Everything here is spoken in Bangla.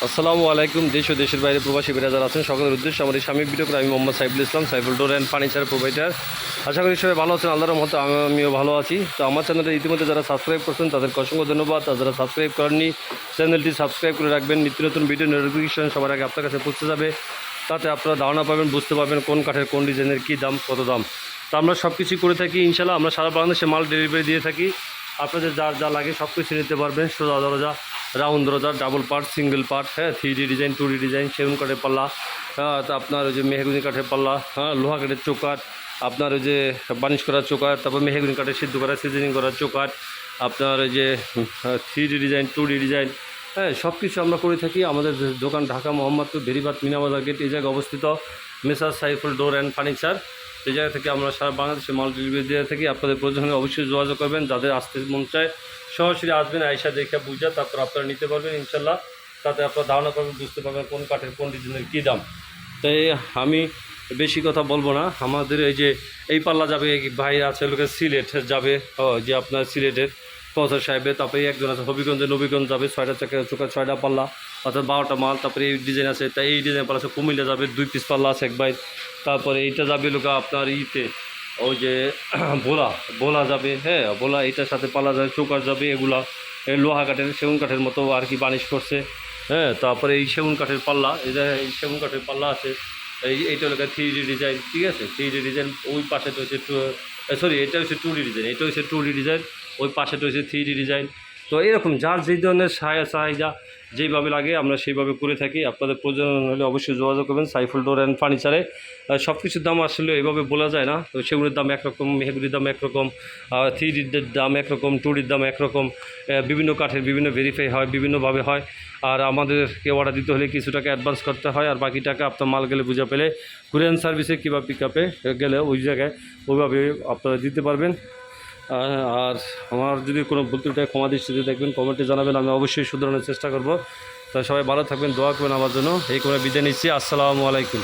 আসসালামু আলাইকুম, দেশ ও দেশের বাইরে প্রবাসী বিরাজার আছেন, সকলের উদ্দেশ্যে আমার এই স্বামী করে আমি Mohammad Saiful Islam, Saiful door and furniture provider. আশা করি সবাই ভালো আছেন, আল্লাহর মতো আমি- আমিও ভালো আছি। তো আমার চ্যানেলটা ইতিমধ্যে যারা সাবস্ক্রাইব করছেন, তাদেরকে অসংখ্য ধন্যবাদ। আর যারা সাবস্ক্রাইব করেননি, চ্যানেলটি সাবস্ক্রাইব করে রাখবেন। নিত্য নতুন ভিডিও নোটিফিকেশন সবার আগে আপনার কাছে পৌঁছে যাবে। তাতে আপনারা ধারণা পাবেন, বুঝতে পারবেন কোন কাঠের, কোন ডিজাইনের কী দাম, কত দাম। তো আমরা সব কিছু করে থাকি ইনশাল্লাহ আমরা সারা বাংলাদেশে মাল ডেলিভারি দিয়ে থাকি। আপনাদের যার যা লাগে সব কিছু নিতে পারবেন, সোজা দরজা। রাউন্ড দরজা ডাবল পার্ট, সিঙ্গেল পার্ট হ্যাঁ three D design two D design সেগুন কাঠের পাল্লা হ্যাঁ আপনার ওই যে মেহগুনি কাঠের পাল্লা হ্যাঁ লোহা কাঠের চোকাট আপনার ওই যে বানিশ করার চোকাট তারপর মেহগুনি কাঠের সিদ্ধ করা, সিজনিং করার চোকাট আপনার ওই যে three D design two D design হ্যাঁ সব কিছু আমরা করে থাকি। আমাদের দোকান ঢাকা মোহাম্মদপুর বেরিবাদ মিনাবাজার গেট, এই জায়গায় অবস্থিত messrs Saiful door and furniture. এই জায়গা থেকে আমরা সারা বাংলাদেশে মাল ডেলিভারি দিয়ে থাকি আপনাদের প্রয়োজন অবশ্যই যোগাযোগ করবেন। যাদের আসতে মন চায়, সরাসরি আসবেন আয়সা দেখে বুঝা তারপর আপনারা নিতে পারবেন ইনশাল্লাহ। তাতে আপনারা ধারণা করবেন, বুঝতে পারবেন কোন কাঠের, কোন ডিজাইনের কী দাম। তাই আমি বেশি কথা বলব না। আমাদের এই যে এই পাল্লা যাবে ভাই আছে লোকের সিলেট যাবে যে আপনার সিলেটের কৌশল সাহেবে তারপরে একজন আছে হবিগঞ্জে নবীগঞ্জ যাবে, ছয়টা চাকা, চোখা ছয়টা পাল্লা। অর্থাৎ বারোটা মাল, তারপরে এই ডিজাইন আছে তাই এই ডিজাইন পাল্লা আছে কুমিল্লা যাবে, দুই পিস পাল্লা আছে এক বাইর তারপরে এইটা যাবে লোক আপনার ইতে ওই যে ভোলা ভোলা যাবে হ্যাঁ ভোলা এটার সাথে পাল্লা যাবে চোকার যাবে এগুলা এই লোহা কাঠের, সেগুন কাঠের মতো আর কি বানিশ করছে হ্যাঁ তারপরে এই সেগুন কাঠের পাল্লা যে এই সেগুন কাঠের পাল্লা আছে, এই এইটা হলো থ্রি ডি ডিজাইন ঠিক আছে? থ্রি ডি ডিজাইন ওই পাশে তো হচ্ছে সরি এটা হচ্ছে টু ডি ডিজাইন এটা হচ্ছে টু ডি ডিজাইন ওই পাশে তো হচ্ছে থ্রি ডি ডিজাইন তো এরকম যার যে ধরনের সাহায্য যেইভাবে লাগে আমরা সেইভাবে করে থাকি। আপনাদের প্রয়োজন হলে অবশ্যই যোগাযোগ করবেন, সাইফুল ডোর অ্যান্ড ফার্নিচারে। সব কিছুর দাম আসলে এভাবে বলা যায় না, তো সেগুলির দাম একরকম মেহগুলির দাম একরকম থ্রি ডির দাম একরকম টু ডির দাম একরকম বিভিন্ন কাঠের বিভিন্ন ভেরিফাই হয়, বিভিন্নভাবে হয়। আর আমাদেরকে অর্ডার দিতে হলে কিছু টাকা অ্যাডভান্স করতে হয়, আর বাকি টাকা আপনার মাল গেলে বুঝা পেলে কুরিয়ান সার্ভিসে কিংবা পিক আপে গেলে ওই জায়গায় ওইভাবে আপনারা দিতে পারবেন। আর আমার যদি কোনো ভুল ত্রুটি হয়, ক্ষমা দৃষ্টিতে দেখবেন কমেন্টে জানাবেন আমি অবশ্যই শুধরানোর চেষ্টা করব। তাই সবাই ভালো থাকবেন দোয়া করবেন আমার জন্য। এই করে বিদায় নিচ্ছি আসসালামু আলাইকুম।